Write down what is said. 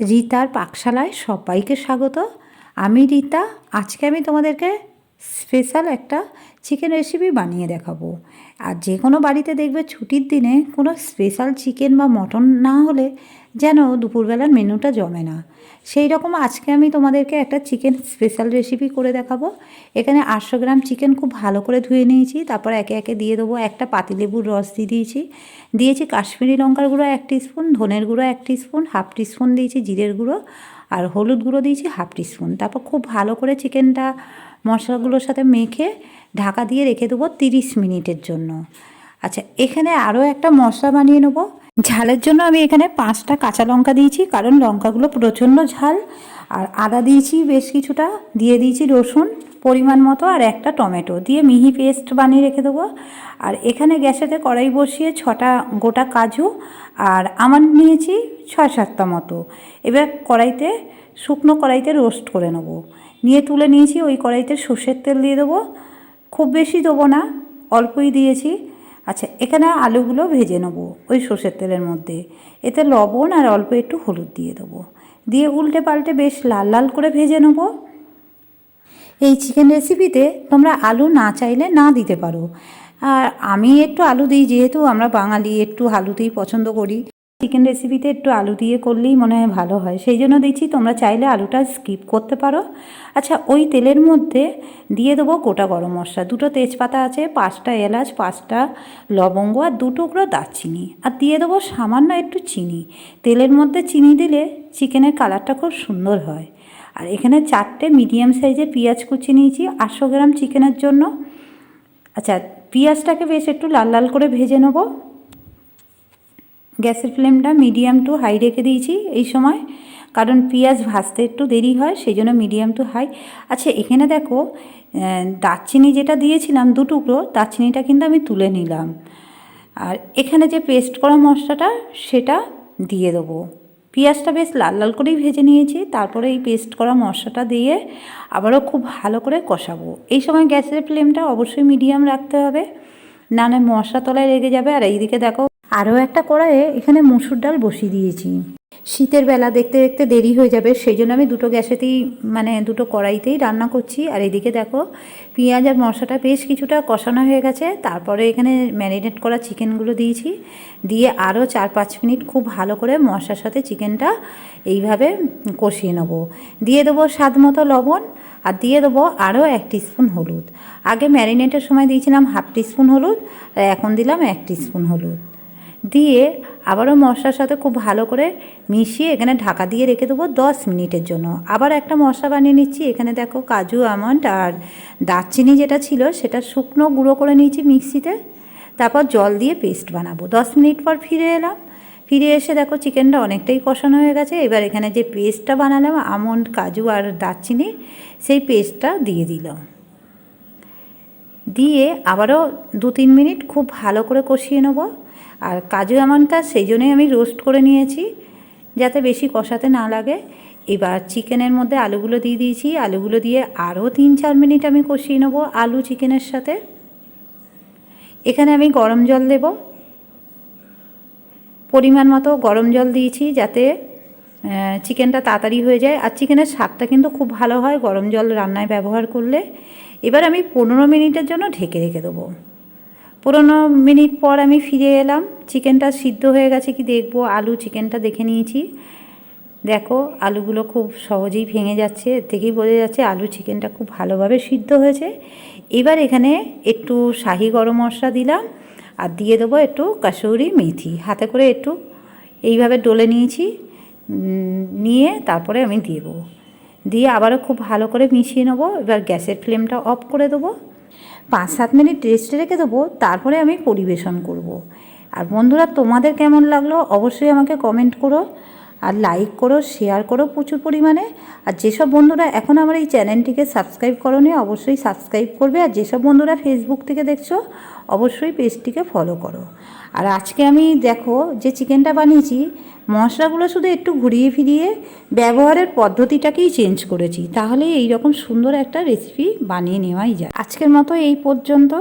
রীতার পাকশালায় সবাইকে স্বাগত। আমি রীতা আজকে আমি তোমাদেরকে স্পেশাল একটা চিকেন রেসিপি বানিয়ে দেখাবো। আর যে কোনো বাড়িতে দেখবে ছুটির দিনে কোনো স্পেশাল চিকেন বা মটন না হলে যেন দুপুরবেলার মেনুটা জমে না। সেই রকম আজকে আমি তোমাদেরকে একটা চিকেন স্পেশাল রেসিপি করে দেখাবো। এখানে আটশো গ্রাম চিকেন খুব ভালো করে ধুয়ে নিয়েছি, তারপর একে একে দিয়ে দেবো একটা পাতিলেবুর রস দিয়ে দিয়েছি। দিয়েছি কাশ্মীরি লঙ্কার গুঁড়ো এক স্পুন ধনের গুঁড়ো এক স্পুন হাফ স্পুন দিয়েছি জিরের গুঁড়ো, আর হলুদ গুঁড়ো দিয়েছি হাফ স্পুন তারপর খুব ভালো করে চিকেনটা মশলাগুলোর সাথে মেখে ঢাকা দিয়ে রেখে দেবো তিরিশ মিনিটের জন্য। আচ্ছা এখানে আরও একটা মশলা বানিয়ে নেব। ঝালের জন্য আমি এখানে পাঁচটা কাঁচা লঙ্কা দিয়েছি, কারণ লঙ্কাগুলো প্রচণ্ড ঝাল। আর আদা দিয়েছি বেশ কিছুটা, দিয়ে দিয়েছি রসুন পরিমাণ মতো আর একটা টমেটো। দিয়ে মিহি পেস্ট বানিয়ে রেখে দেবো। আর এখানে গ্যাসেতে কড়াই বসিয়ে ছটা গোটা কাজু আর আমার নিয়েছি ছয় সাতটা মতো। এবার কড়াইতে, শুকনো কড়াইতে রোস্ট করে নেব। নিয়ে তুলে নিয়েছি, ওই কড়াইতে সর্ষের তেল দিয়ে দেবো। খুব বেশি দেবো না, অল্পই দিয়েছি। আচ্ছা এখানে আলুগুলো ভেজে নেব ওই সর্ষের তেলের মধ্যে। এতে লবণ আর অল্প একটু হলুদ দিয়ে দেবো। দিয়ে উল্টে পাল্টে বেশ লাল লাল করে ভেজে নেব। এই চিকেন রেসিপিতে তোমরা আলু না চাইলে না দিতে পারো। আর আমি একটু আলু দিই, যেহেতু আমরা বাঙালি, একটু আলুতেই পছন্দ করি। চিকেন রেসিপিতে একটু আলু দিয়ে করলেই মনে হয় ভালো হয়। সেই জন্য দিচ্ছি, তোমরা চাইলে আলুটা স্কিপ করতে পারো। আচ্ছা ওই তেলের মধ্যে দিয়ে দেবো গোটা গরম মশলা। দুটো তেজপাতা আছে, পাঁচটা এলাচ, পাঁচটা লবঙ্গ আর টুকরো দারচিনি। আর দিয়ে দেবো সামান্য একটু চিনি। তেলের মধ্যে চিনি দিলে চিকেনের কালারটা খুব সুন্দর হয়। আর এখানে চারটে মিডিয়াম সাইজের পেঁয়াজ কুচি নিয়েছি, আটশো গ্রাম চিকেনের জন্য। আচ্ছা পেঁয়াজটাকে বেশ একটু লাল লাল করে ভেজে নেব। গ্যাসের ফ্লেমটা মিডিয়াম টু হাই রেখে দিয়েছি এই সময়। কারণ পেঁয়াজ ভাজতে একটু দেরি হয়, সেই জন্য মিডিয়াম টু হাই। আচ্ছা এখানে দেখো দারচিনি যেটা দিয়েছিলাম, দু টুকরো, দারচিনিটা কিন্তু আমি তুলে নিলাম। আর এখানে যে পেস্ট করা মশলাটা, সেটা দিয়ে দেবো। পেঁয়াজটা বেশ লাল লাল করেই ভেজে নিয়েছি, তারপরে এই পেস্ট করা মশলাটা দিয়ে আবারও খুব ভালো করে কষাবো। এই সময় গ্যাসের ফ্লেমটা অবশ্যই মিডিয়াম রাখতে হবে, না না মশলা তলায় লেগে যাবে। আর এইদিকে দেখো আরও একটা কড়াইয়ে এখানে মুসুর ডাল বসিয়ে দিয়েছি। শীতের বেলা দেখতে দেখতে দেরি হয়ে যাবে, সেই জন্য আমি দুটো গ্যাসেতেই মানে দুটো কড়াইতেই রান্না করছি। আর এদিকে দেখো, পেঁয়াজ আর মশলাটা বেশ কিছুটা কষানো হয়ে গেছে। তারপরে এখানে ম্যারিনেট করা চিকেনগুলো দিয়েছি। দিয়ে আরও চার পাঁচ মিনিট খুব ভালো করে মশলার সাথে চিকেনটা এইভাবে কষিয়ে নেব। দিয়ে দেবো স্বাদ মতো লবণ আর দিয়ে দেবো আরও এক স্পুন হলুদ। আগে ম্যারিনেটের সময় দিয়েছিলাম হাফ টিস্পুন হলুদ আর এখন দিলাম এক স্পুন হলুদ। দিয়ে আবারও মশলার সাথে খুব ভালো করে মিশিয়ে এখানে ঢাকা দিয়ে রেখে দেবো দশ মিনিটের জন্য। আবার একটা মশলা বানিয়ে নিচ্ছি, এখানে দেখো কাজু, আমন্ড আর দারচিনি যেটা ছিল সেটা শুকনো গুঁড়ো করে নিয়েছি মিক্সিতে। তারপর জল দিয়ে পেস্ট বানাবো। দশ মিনিট পর ফিরে এলাম। ফিরে এসে দেখো চিকেনটা অনেকটাই কষানো হয়ে গেছে। এবার এখানে যে পেস্টটা বানালাম, আমন্ড, কাজু আর দারচিনি, সেই পেস্টটা দিয়ে দিলাম। দিয়ে আবারও দু তিন মিনিট খুব ভালো করে কষিয়ে নেব। আর কাজু আমনটা সেই জন্যই আমি রোস্ট করে নিয়েছি, যাতে বেশি কষাতে না লাগে। এবার চিকেনের মধ্যে আলুগুলো দিয়ে দিয়েছি। আলুগুলো দিয়ে আরও তিন চার মিনিট আমি কষিয়ে নেব আলু চিকেনের সাথে। এখানে আমি গরম জল দেব। পরিমাণ মতো গরম জল দিয়েছি যাতে চিকেনটা তাড়াতাড়ি হয়ে যায়। আর চিকেনের স্বাদটা কিন্তু খুব ভালো হয়, গরম জল রান্নায় ব্যবহার করলে। এবার আমি পনেরো মিনিটের জন্য ঢেকে রেখে দেবো। পনেরো মিনিট পর আমি ফিরে এলাম। চিকেনটা সিদ্ধ হয়ে গেছে কি দেখব? আলু চিকেনটা দেখে নিয়েছি। দেখো, আলুগুলো খুব সহজেই ভেঙে যাচ্ছে। এর থেকেই বোঝা যাচ্ছে আলু চিকেনটা খুব ভালোভাবে সিদ্ধ হয়েছে। এবার এখানে একটু শাহি গরম মশলা দিলাম। আর দিয়ে দেবো একটু কাসৌরি মেথি। হাতে করে একটু এইভাবে ডলে নিয়েছি। নিয়ে তারপরে আমি দিয়ে দেবো। দিয়ে আবারও খুব ভালো করে মিশিয়ে নেব, এবার গ্যাসের ফ্লেমটা অফ করে দেবো। পাঁচ সাত মিনিট রেস্টে রেখে দেবো, তারপরে আমি পরিবেশন করব। আর বন্ধুরা, তোমাদের কেমন লাগল? অবশ্যই আমাকে কমেন্ট করো। আর লাইক করো শেয়ার করো প্রচুর পরিমাণে। আর যেসব বন্ধুরা এখন আমার এই চ্যানেলটিকে সাবস্ক্রাইব করো অবশ্যই সাবস্ক্রাইব করবে। আর যেসব বন্ধুরা ফেসবুক থেকে দেখছ, অবশ্যই পেজটিকে ফলো করো। আর আজকে আমি দেখো যে চিকেনটা বানিয়েছি, মশলাগুলো শুধু একটু ঘুরিয়ে ফিরিয়ে ব্যবহারের পদ্ধতিটাকেই চেঞ্জ করেছি। তাহলে এই রকম সুন্দর একটা রেসিপি বানিয়ে নেওয়াই যায়। আজকের মতো এই পর্যন্ত।